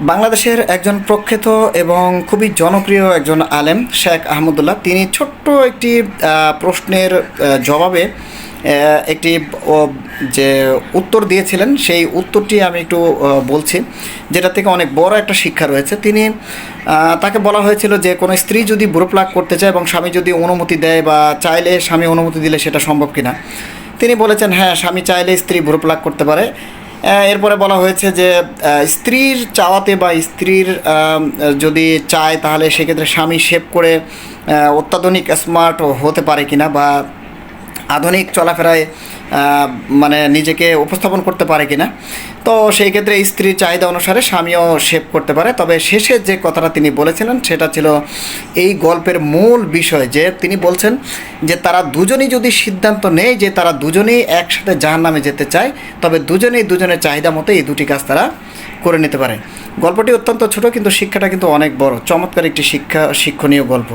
বাংলাদেশের একজন প্রখ্যাত এবং খুবই জনপ্রিয় একজন আলেম, শেখ আহমদুল্লাহ। তিনি ছোট্ট একটি প্রশ্নের জবাবে একটি যে উত্তর দিয়েছিলেন, সেই উত্তরটি আমি একটু বলছি, যেটা থেকে অনেক বড় একটা শিক্ষা রয়েছে। তিনি তাকে বলা হয়েছিল যে, কোনো স্ত্রী যদি বুড়ো প্লাক করতে চায় এবং স্বামী যদি অনুমতি দেয় বা চাইলে স্বামী অনুমতি দিলে সেটা সম্ভব কিনা। তিনি বলেছেন হ্যাঁ স্বামী চাইলে স্ত্রী ভ্রু করতে পারে। এরপরে বলা হয়েছে যে স্ত্রীর চাওয়াতে বা স্ত্রীর যদি চায় তাহলে সেক্ষেত্রে স্বামী শেভ করে অত্যাধুনিক স্মার্ট হতে পারে কিনা বা আধুনিক চলাফেরায় মানে নিজেকে উপস্থাপন করতে পারে কিনা। তো সেই ক্ষেত্রে স্ত্রীর চাহিদা অনুসারে স্বামীও শেভ করতে পারে। তবে শেষে যে কথাটা তিনি বলেছিলেন, সেটা ছিল এই গল্পের মূল বিষয় যে তিনি বলছেন যে, তারা দুজনেই যদি সিদ্ধান্ত নেয় যে, তারা দুজনেই একসাথে জাহান নামে যেতে চায়, তবে দুজনেই দুজনের চাহিদা মতো এই দুটি কাজ তারা করে নিতে পারে। গল্পটি অত্যন্ত ছোট, কিন্তু শিক্ষাটা কিন্তু অনেক বড়। চমৎকার একটি শিক্ষা, শিক্ষণীয় গল্প।